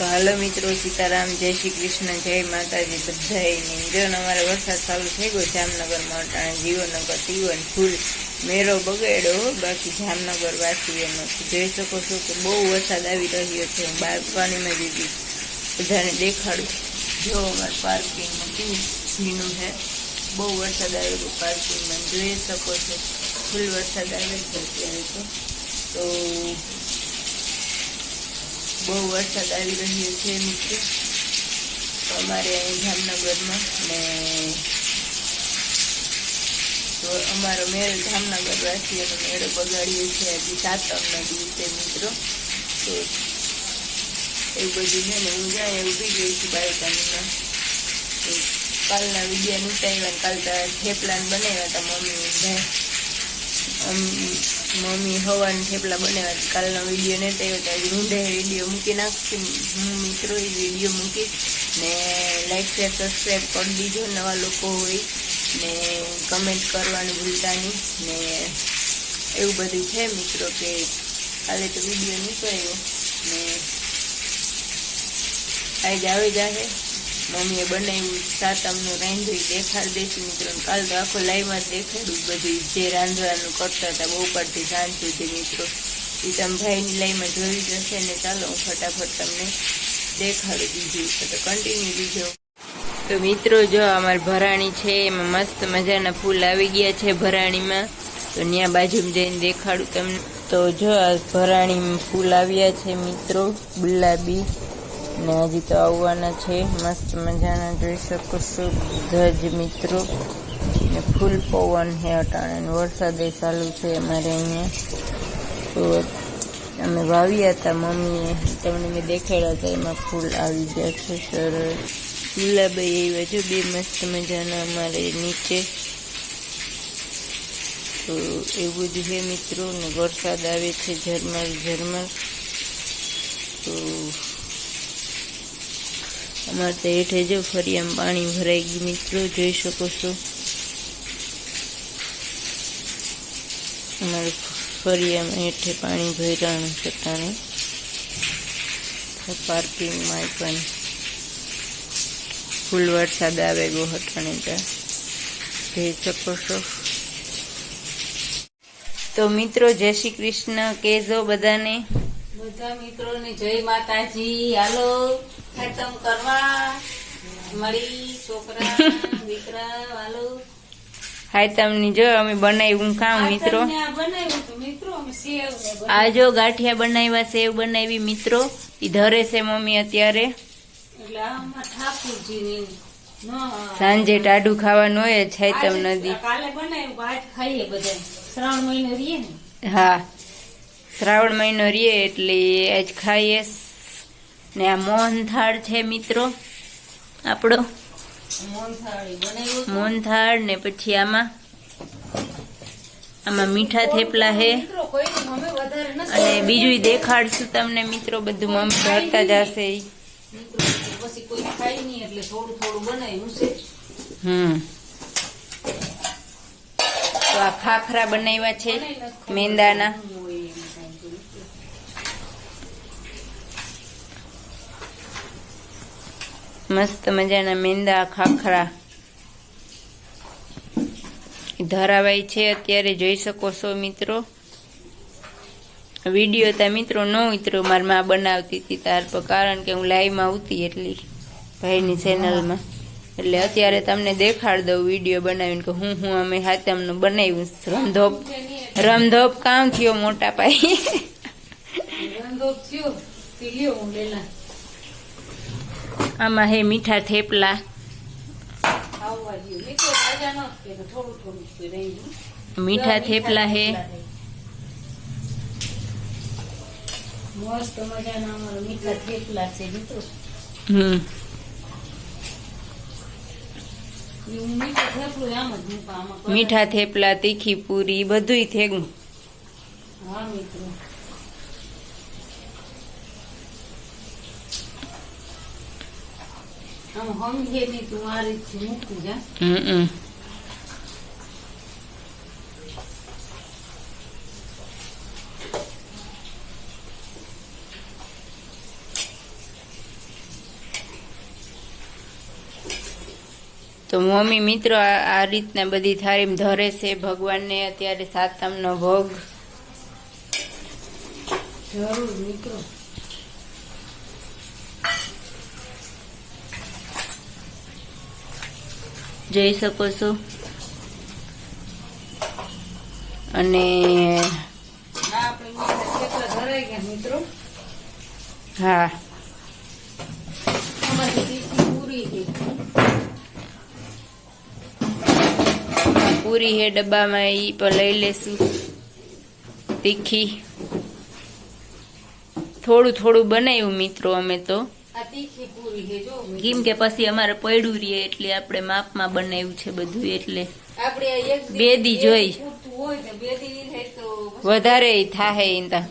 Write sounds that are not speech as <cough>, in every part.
તો હાલો મિત્રો, સીતારામ, જય શ્રી કૃષ્ણ, જય માતાજી બધાએ જો ને અમારે વરસાદ ચાલુ થઈ ગયો જામનગરમાં અટાણે જીવનગર તીવન, ફૂલ મેરો બગડ્યો બાકી જામનગર વાસી એમ જોઈ શકો છો કે બહુ વરસાદ આવી રહ્યો છે. હું બાલ્કનીમાં દીધી. બધાને દેખાડું. જો અમારે પાર્કિંગમાં કેવું ભીનું છે. બહુ વરસાદ આવેલો પાર્કિંગમાં જોઈ શકો છો. ફૂલ વરસાદ આવે છે અત્યારે તો બહુ વરસાદ આવી રહ્યો છે મિત્ર તો અમારે અહીં જામનગરમાં ને તો અમારો મેળ જામનગર વાસીઓનો મેળો બગાડીએ છીએ હજી સાતમના દિવસે, મિત્રો. તો એવું બધું છે ને, હું જાય બી ગઈ છું બાળકાનીમાં તો કાલના વીડિયો નીચાવ્યા કાલ તો થેપલાન બનાવ્યા હતા મમ્મી બધા મમ્મી હવાના થેપલા બનાવ્યા હતા. કાલનો વીડિયો નહીં થયો તો આજે રૂંઢે વીડિયો મૂકી નાખશું. હું મિત્રો એ વીડિયો મૂકીશ ને લાઈક શેર સબસ્ક્રાઈબ કરી દીજો, નવા લોકો હોય ને કમેન્ટ કરવાનું ભૂલતા નહીં. ને એવું બધું છે મિત્રો કે કાલે તો વીડિયો નીકળ્યો ને આજે આવી જાહે. મમ્મીએ બનાવ્યું સાતમનું રાંધ્યું, દેખાડ દેશું મિત્રો કાલ તો આખો લાઈવમાં જ દેખાડ્યું બધું. જે રાંધવાનું કરતા હતા બહુ પરથી સાંજ સુધી મિત્રો. એ તમે ભાઈની લાઈવમાં જોઈ જશે ને ચાલો હું ફટાફટ તમને દેખાડું બીજું. તો કન્ટિન્યુ બીજો. તો મિત્રો જો અમારી ભરાણી છે, એમાં મસ્ત મજાના ફૂલ આવી ગયા છે ભરાણીમાં. તો ત્યાં બાજુમાં જઈને દેખાડું તમને. તો જો આ ભરાણીમાં ફૂલ આવ્યા છે મિત્રો, ગુલાબી. ને હજી તો આવવાના છે. મસ્ત મજાના જોઈ શકો છો. ધજ મિત્રો. ને ફૂલ પવન હે અટાણે વરસાદ વરસાદે ચાલુ છે અમારે અહીંયા. તો અમે વાવ્યા હતા મમ્મીએ. તમને મેં દેખાડ્યા હતા એમાં ફૂલ આવી ગયા છે. સરસ. ગુલાબાઈ આવ્યા છે બે મસ્ત મજાના અમારે નીચે. તો એવું જ છે મિત્રો. ને વરસાદ આવે છે ઝરમર ઝરમર. તો અમારે તો હેઠે જો ફરી આમ પાણી ભરાઈ ગયું. મિત્રો, જોઈ શકો છો. અમારે ફરી આમ હેઠે પાણી ભરાણું છતાંને પાર્કિંગમાં પણ ફૂલ વરસાદ આવે ગયો હટાણે ત્યાં. જોઈ શકો છો. તો મિત્રો, જય શ્રી કૃષ્ણ. કેજો બધાને. બધા મિત્રોને જય માતાજી. હાલો. ખતમ કરવા મળી છોકરા <laughs> દીકરા હાલો હાય તમને જો અમે બનાવ્યું કામ મિત્રો. આ જો ગાંઠિયા બનાવ્યા સેવ બનાવી મિત્રો. એ ધરે છે મમ્મી અત્યારે. સાંજે ટાઢું ખાવાનું હોય છાયતમ તમ નદી હા. શ્રાવણ મહિનો રીએ એટલે આજ ખાઈએ. ને આ મોહનથાળ છે મિત્રો આપણો. મોહનથાળી ને પછી આમાં આમાં મીઠા થેપલા નથી અને બીજું દેખાડશું તમને મિત્રો બધું મમ્મી ભરતા જશે. છે. હમ. તો આ ખાખરા બનાવ્યા છે મેંદાના. મસ્ત મજાના મેંદા ખાખરા. ધરાવાય છે અત્યારે જોઈ શકો છો મિત્રો. વીડિયો તા મિત્રો ન ઉતરો મારી માં બનાવતી હતી તાર પર કારણ કે હું લાઈવમાં આવતી એટલી ભાઈની ચેનલમાં એટલે અત્યારે તમને દેખાડ દઉં વીડિયો બનાવીને કે હું હું અમે હાથમનું બનાવ્યું. રમધોપ રમધોપ કામ થયો મોટા પાયે. રમધોપ થયો આમાં હે મીઠા થેપલા. મીઠા થેપલા હે. મસ્ત મજાના અમારા મીઠા થેપલા છે મિત્રો. હમ. મીઠું થેપલું તીખી પૂરી બધુંય થેગું. હા મિત્રો. તો મમ્મી મિત્રો આ રીતના બધી થાળી ધરે છે. ભગવાનને અત્યારે સાતમ નો ભોગ. જરૂર મિત્રો. જોઈ શકો છો. અને હા. પૂરી હે ડબ્બામાં એ પણ લઈ લેશું. તીખી. થોડું થોડું બનાવ્યું મિત્રો અમે તો. તીખી. કેમ કે પછી અમારે પડ્યું રહીએ એટલે આપણે માપમાં બનાવ્યું છે બધું એટલે બેદી આ બે દી જોઈ. વધારે થાહે ઈંતા?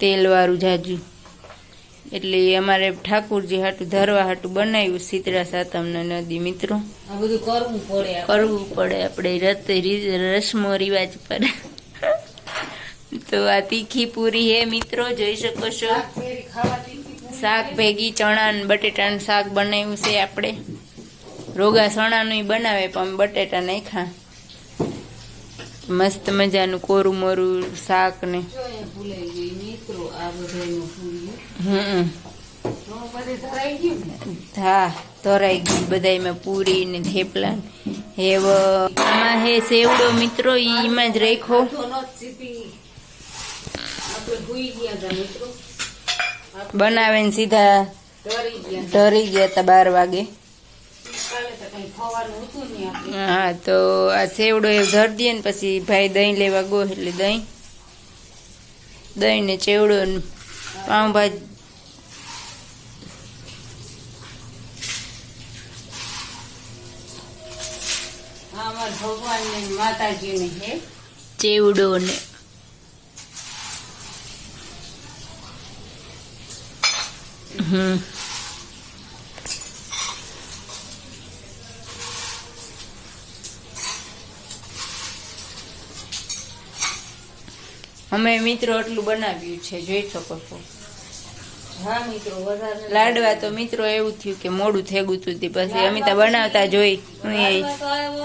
તેલ વાળું જાજુ. એટલે અમારે ઠાકુરજી હાટું ધરવા હાટું બનાવ્યું શીતળા સાતમના નદી મિત્રો. બધું કરવું પડે. કરવું પડે આપણે રસમો રિવાજ પર. તો આ તીખી પૂરી હે મિત્રો જોઈ શકો છો. શાક. ભેગી ચણા ને બટેટાનું શાક બનાવ્યું છે આપણે. રોગા ચણાનું બનાવે પણ બટેટા નાખ્યા મસ્ત મજાનું કોરું મોરું શાક ને. બધે ધરાઈ ગયું ને? હા બધાયમાં પૂરી ને થેપલા હેવ આમાં હે સેવડો મિત્રો એમાં જ આપણે ગયા મિત્રો. બનાવે ને સીધા ઢરી ગયા હતા બાર વાગે. હા તો આ સેવડો એ ધર દે ને પછી ભાઈ દહીં લેવા ગો એટલે દહીં. દહીં ને ચેવડો ને પાઉંભાજી ભગવાન ને માતાજી ને ચેવડો ને. હમ. અમે મિત્રો એટલું બનાવ્યું છે જોઈ શકો છો. હા મિત્રો વધારે લાડવા તો મિત્રો એવું થયું કે મોડું થેગું તું તે પછી અમિતા બનાવતા જોઈ.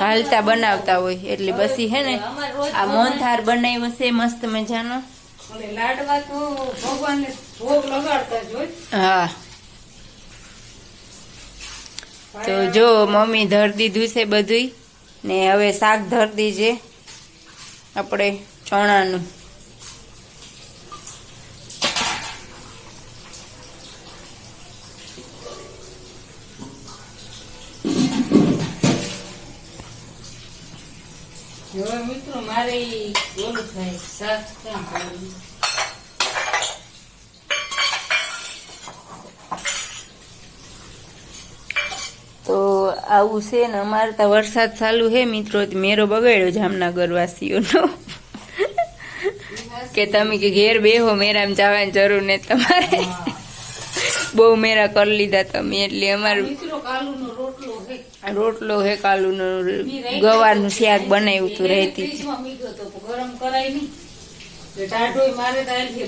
હાલતા બનાવતા હોય એટલે પછી હે ને આ મોહનથાર બનાવ્યો છે મસ્ત મજાનો. લાડવા તો ભગવાન હા. તો જો મમ્મી ધર દીધું છે બધું ને હવે શાક ધર દીજે આપણે ચણાનું. મિત્રો મારે ઓલું થાય. શાક ક્યાં કરવું? તો આવું છે ને અમારે તો વરસાદ ચાલુ હે મિત્રો મેરો બગાડ્યો જામનગર વાસીઓનો કે તમે કે ઘેર બેહો મેરામાં જવાની જરૂર ને તમારે. બહુ મેરા કરી લીધા તમે એટલે અમારું રોટલો હે કાલુનો ગવાનું શાક બનાવ્યું હતું રહેતી ગરમ કરાય નહીં. તો મારે તો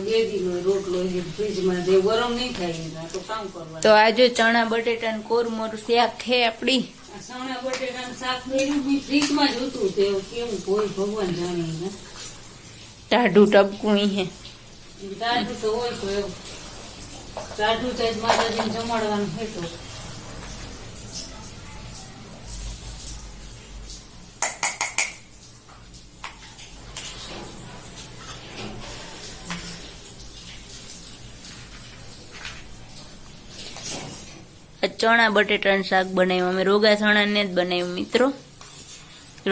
બે દીનો રોટલો છે ફ્રીજમાં જે ગરમ નહીં થાય તો કામ કરવા તો આજે ચણા બટેટા કોરમોર શાક છે આપડી. ચણા બટેટા શાક મેળવી ફ્રીજમાં જ હતું તે. કેવું કોઈ ભગવાન જાણે ને ટાઢું ટપકું હે. ટાઢું તો હોય તો એવું. ટાઢું તો માતાજીને જમાડવાનું હોય તો. ચણા બટેટાનું શાક બનાવ્યું. અમે રોગા ચણાને જ બનાવ્યું મિત્રો.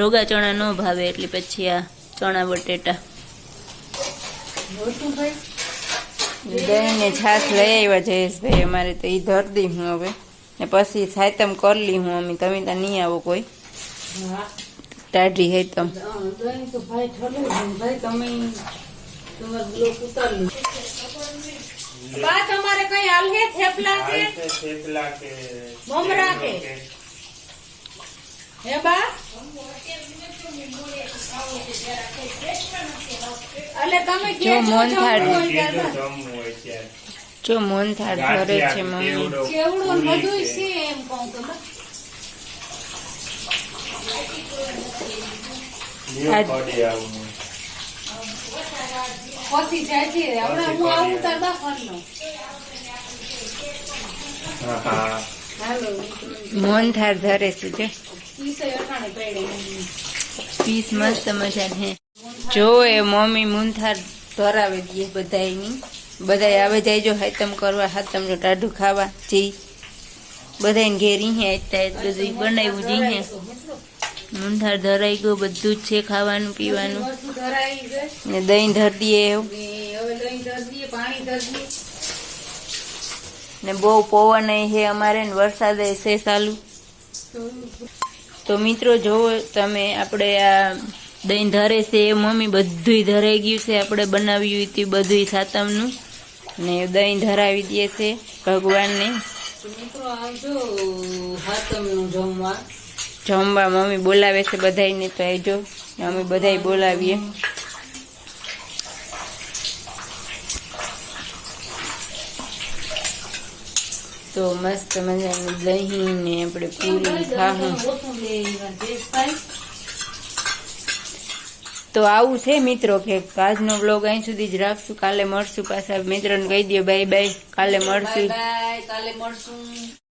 રોગા ચણા ન ભાવે એટલે પછી આ ચણા બટેટા. દહીંને ભાઈ છાશ લઈ આવ્યા જયેશભાઈ અમારે તો એ ધર દી હું હવે. ને પછી સાયતમ કરી લી હું અમે. તમે ત્યાં નહીં આવો કોઈ. ટાઢી હે તમ. તમે બા હાલ હે થેપલા કે થેપલા કે મમરા કે હે બા? અલે તમે જો કહેજો મોહનથાળ. જો જો મોહનથાળ ધરે છે મમ્મી કેવડો બધું છે. એમ કહું તો પછી જાય છે હમણાં હું આવું તાર બાફાનો હાલો. મોહનથાળ ધરે છે જો. પીસ મસ્ત મજાની હે જો એ મમ્મી મૂંથાર ધરાવે દઈએ બધાયની. બધાય આવે જાય જો હાથમ કરવા હાતમનું ટાઢું ખાવા જી. બધાય ઘેરી હે બધું બનાવ્યું જી હે. મૂંથાર ધરાઈ ગયું બધું જ છે ખાવાનું પીવાનું. ને દહીં ધરી દઈએ એવું. ને બહુ પવન છે અમારે ને વરસાદ છે ચાલુ. તો મિત્રો જોવો તમે આપણે આ દહીં ધરે છે એ મમ્મી બધુંય ધરાઈ ગયું છે આપણે બનાવ્યું હતું બધુંય સાતમનું. ને દહીં ધરાવી દે છે ભગવાનને. મિત્રો આવજો હાથમનું જમવા. જમવા મમ્મી બોલાવે છે બધાયને તો આવજો અમે બધાય બોલાવીએ. તો મસ્ત મજાનું દહીં ને આપણે પૂરી થાય. તો આવું છે મિત્રો કે આજનો બ્લોગ અહીં સુધી જ રાખશું. કાલે મળશું પાછા. મિત્રોને કહી દો બાય બાય કાલે મળશું. કાલે મળશું.